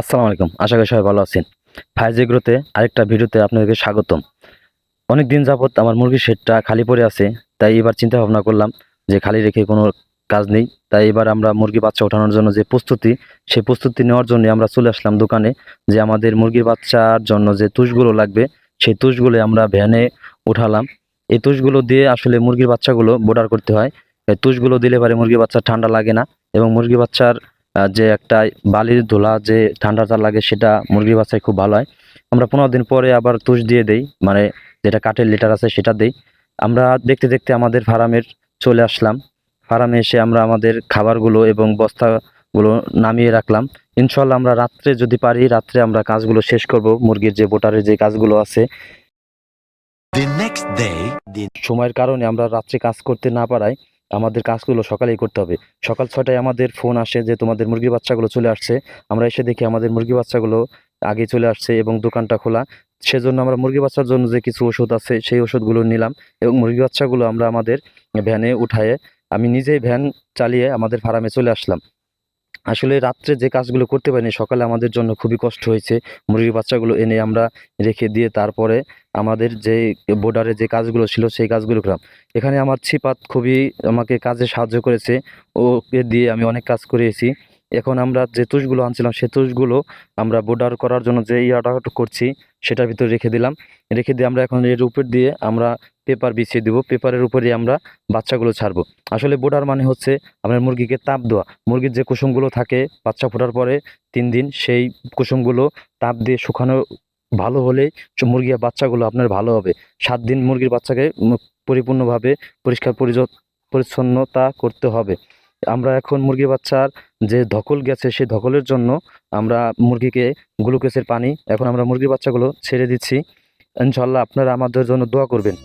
আসসালামু আলাইকুম। আশা করি সবাই ভালো আছেন। ফাইজ এগ্রোতে আরেকটা ভিডিওতে আপনাদেরকে স্বাগতম। অনেক দিন যাবত আমার মুরগির শেডটা খালি পড়ে আছে, তাই এবার চিন্তা ভাবনা করলাম যে খালি রেখে কোনো কাজ নেই। তাই এবার আমরা মুরগি বাচ্চা ওঠানোর জন্য যে প্রস্তুতি, সেই প্রস্তুতি নেওয়ার জন্য আমরা চলে আসলাম দোকানে, যে আমাদের মুরগির বাচ্চার জন্য যে তুষগুলো লাগবে, সেই তুষগুলো আমরা ভ্যানে উঠালাম। এই তুষগুলো দিয়ে আসলে মুরগির বাচ্চাগুলো বোর্ডার করতে হয়। তুষগুলো দিলে পরে মুরগির বাচ্চা ঠান্ডা লাগে না এবং মুরগি বাচ্চার যে একটা বালির ধুলা যে ঠান্ডাটা লাগে সেটা মুরগির বাচ্চায় খুব ভালো হয়। আমরা পনেরো দিন পরে আবার তুষ দিয়ে দেই মানে যেটা কাঠের লিটার আছে সেটা দেই। আমরা দেখতে দেখতে আমাদের ফার্মের চলে আসলাম। ফার্মে এসে আমরা আমাদের খাবারগুলো এবং বস্তাগুলো নামিয়ে রাখলাম। ইনশাল্লাহ আমরা রাত্রে যদি পারি রাত্রে আমরা কাজগুলো শেষ করব মুরগির যে বোটারের যে কাজগুলো আছে। সময়ের কারণে আমরা রাত্রে কাজ করতে না পারায় আমাদের কাজগুলো সকালেই করতে হবে। সকাল ছটায় আমাদের ফোন আসে যে, তোমাদের মুরগি বাচ্চাগুলো চলে আসছে। আমরা এসে দেখি আমাদের মুরগি বাচ্চাগুলো আগে চলে আসছে এবং দোকানটা খোলা। সেজন্য আমরা মুরগি বাচ্চার জন্য যে কিছু ওষুধ আছে, সেই ওষুধগুলো নিলাম এবং মুরগি বাচ্চাগুলো আমরা আমাদের ভ্যানে উঠায়ে, আমি নিজেই ভ্যান চালিয়ে আমাদের ফার্মে চলে আসলাম। আসলে রাত্রে যে কাজগুলো করতে পারিনি, সকালে আমাদের জন্য খুবই কষ্ট হয়েছে। মুরগির বাচ্চাগুলো এনে আমরা রেখে দিয়ে তারপরে আমাদের যে বোর্ডারে যে কাজগুলো ছিল, সেই কাজগুলো করলাম। এখানে আমার ছিপাত খুবই আমাকে কাজে সাহায্য করেছে। ওকে দিয়ে আমি অনেক কাজ করিয়েছি এখন আমরা যে তুষগুলো আনছিলাম, সে তুষগুলো আমরা বোর্ডার করার জন্য যে ইয়াটা করছি, সেটার ভিতরে রেখে দিলাম। রেখে দিয়ে আমরা এখন এর উপর দিয়ে আমরা পেপার বিছিয়ে দেবো। পেপারের উপরে আমরা বাচ্চাগুলো ছাড়বো। আসলে বোর্ডার মানে হচ্ছে আপনার মুরগিকে তাপ দেওয়া। মুরগির যে কুসুমগুলো থাকে, বাচ্চা ফোটার পরে তিন দিন সেই কুসুমগুলো তাপ দিয়ে শুকানো ভালো হলেই সে মুরগির বাচ্চাগুলো আপনার ভালো হবে। সাত দিন মুরগির বাচ্চাকে পরিপূর্ণভাবে পরিষ্কার পরিচ্ছন্নতা করতে হবে। আমরা এখন মুরগির বাচ্চার যে ধকল গেছে, সেই ধকলের জন্য আমরা মুরগিকে গ্লুকোজের পানি, এখন আমরা মুরগির বাচ্চাগুলো ছেড়ে দিচ্ছি। ইনশাল্লাহ আপনারা আমাদের জন্য দোয়া করবেন।